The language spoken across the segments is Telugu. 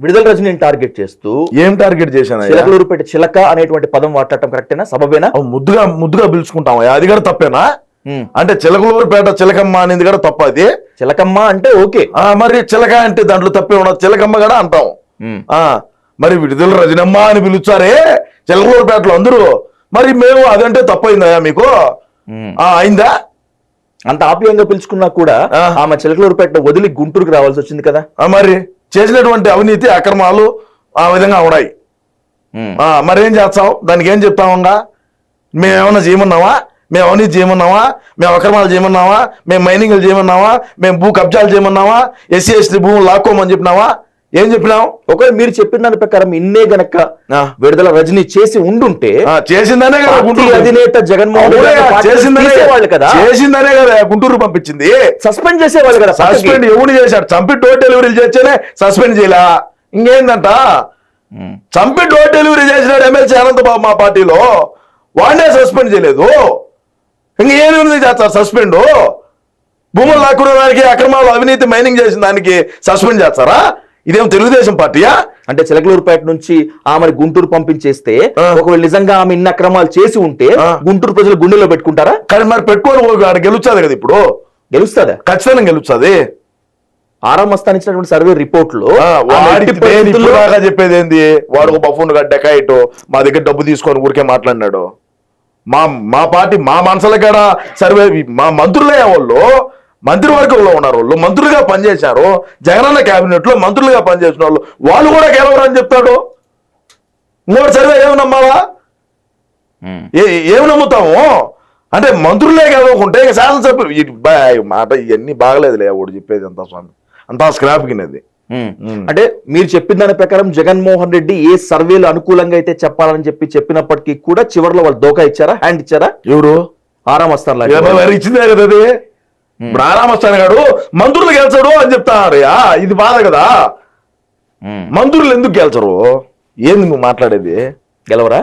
విడుదల రజనీని టార్గెట్ చేస్తూ ఏం టార్గెట్ చేశాను చిలకలూరుపేట చిలక అనేటువంటి పదం వాడటం కరెక్టేనా? సబబేనా? ముద్దుగా ముద్దుగా పిలుచుకుంటాం అది కూడా తప్పేనా. అంటే చిలకలూరుపేట చిలకమ్మ అనేది కూడా తప్ప అది? చిలకమ్మ అంటే ఓకే. ఆ, మరి చిలక అంటే దాంట్లో తప్పే ఉండదు. చిలకమ్మ కూడా అంటాం. మరి విడుదల రజనమ్మ అని పిలుచారే చిలకలూరుపేటలో అందరూ. మరి మేము అదంటే తప్పైందా మీకు? అయిందా? అంత ఆప్యాయంగా పిలుచుకున్నా కూడా. ఆమె చిలకలూరుపేట వదిలి గుంటూరుకు రావాల్సి వచ్చింది కదా. ఆ, మరి? చేసినటువంటి అవినీతి అక్రమాలు ఆ విధంగా ఉన్నాయి. మరేం చేస్తాం దానికి ఏం చెప్తామంగా మేమేమన్నా చేయమన్నావా? మేము అవినీతి చేయమన్నావా? మేము అక్రమాలు చేయమన్నావా? మేము మైనింగ్లు చేయమన్నావా? మేము భూ కబ్జాలు చేయమన్నావా? ఎస్సీ ఎస్టీ భూములు లాక్కోమని చెప్పినావా? ఏం చెప్పినావు? ఒకవేళ మీరు చెప్పిన దాని ప్రకారం ఇన్నే గనక. విడుదల రజనీ చేసి ఉండుంటే చేసిందనే కదా గుంటూరు. అధినేత జగన్మోహన్ చేసిందనే కదా చేసిందనే కదా గుంటూరు పంపించింది. సస్పెండ్ చేసేవాళ్ళు కదా. సస్పెండ్ ఎవడు చేశాడు? చంపి డోర్ డెలివరీలు చేస్తేనే సస్పెండ్ చేయలా? ఇంకేందంట. చంపి డోర్ డెలివరీ చేసినాడు ఎమ్మెల్సీ అనంతబాబు మా పార్టీలో. వాడినే సస్పెండ్ చేయలేదు. ఇంకేమి చేస్తారు సస్పెండ్? భూములు లాక్కున్న దానికి అక్రమాలు అవినీతి మైనింగ్ చేసిన దానికి సస్పెండ్ చేస్తారా? ఇదేం తెలుగుదేశం పార్టీయా? అంటే చిలకలూరుపేట నుంచి ఆమెను గుంటూరు పంపించేస్తే. ఒకవేళ నిజంగా ఆమె ఇన్ని అక్రమాలు చేసి ఉంటే. గుంటూరు ప్రజలు గుండెలో పెట్టుకుంటారా? కానీ మరి పెట్టుకొని ఆడ గెలుస్తుంది కదా ఇప్పుడు. గెలుస్తుందా? ఖచ్చితంగా గెలుస్తుంది. ఆరాం మస్తాన్ ఇచ్చినటువంటి సర్వే రిపోర్ట్లో చెప్పేది ఏంది వాడు ఒక బఫూన్ డెకాయిట్ మా దగ్గర డబ్బు తీసుకొని ఊరికే మాట్లాడినాడు. మా మా పార్టీ మా మనసుల కాడ సర్వే మా మంత్రులే వాళ్ళు. మంత్రివర్గంలో ఉన్నారు వాళ్ళు. మంత్రులుగా పనిచేశారు. జగనన్న కేబినెట్లో మంత్రులుగా పనిచేసిన వాళ్ళు. వాళ్ళు కూడా గెలవరు అని చెప్తాడు. ఇంకోటి సర్వే ఏమి నమ్మాలా. ఏ ఏమి నమ్ముతాము? అంటే మంత్రులే గెలవకుంటే ఇక శాసనసభ్యులు మాట ఇవన్నీ బాగలేదులే వాడు చెప్పేది అంతా స్వామి. అంతా స్క్రాప్ కిందది. అంటే మీరు చెప్పిన దాని ప్రకారం జగన్మోహన్ రెడ్డి ఏ సర్వేలు అనుకూలంగా అయితే చెప్పాలని చెప్పి చెప్పినప్పటికీ కూడా చివరిలో వాళ్ళు దోకా ఇచ్చారా? హ్యాండ్ ఇచ్చారా? ఎవరు? ఆరాం మస్తాన్ లాంటి ఇరవై వాళ్ళు. వేలు ఇచ్చిందే కదా అది? ఇప్పుడు గాడు మంత్రులు గెలిచాడు అని చెప్తారు యా, ఇది బాధ కదా. మంత్రులు ఎందుకు గెలిచరు? ఏంది నువ్వు మాట్లాడేది? గెలవరా?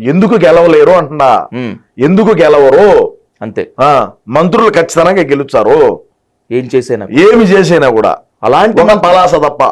ఎందుకు గెలవలేరు అంటున్నా. ఎందుకు గెలవరు? అంతే. ఆ మంత్రులు ఖచ్చితంగా గెలుస్తారు. ఏం చేసేనా ఏమి చేసినా కూడా. అలాంటి పలాస తప్ప.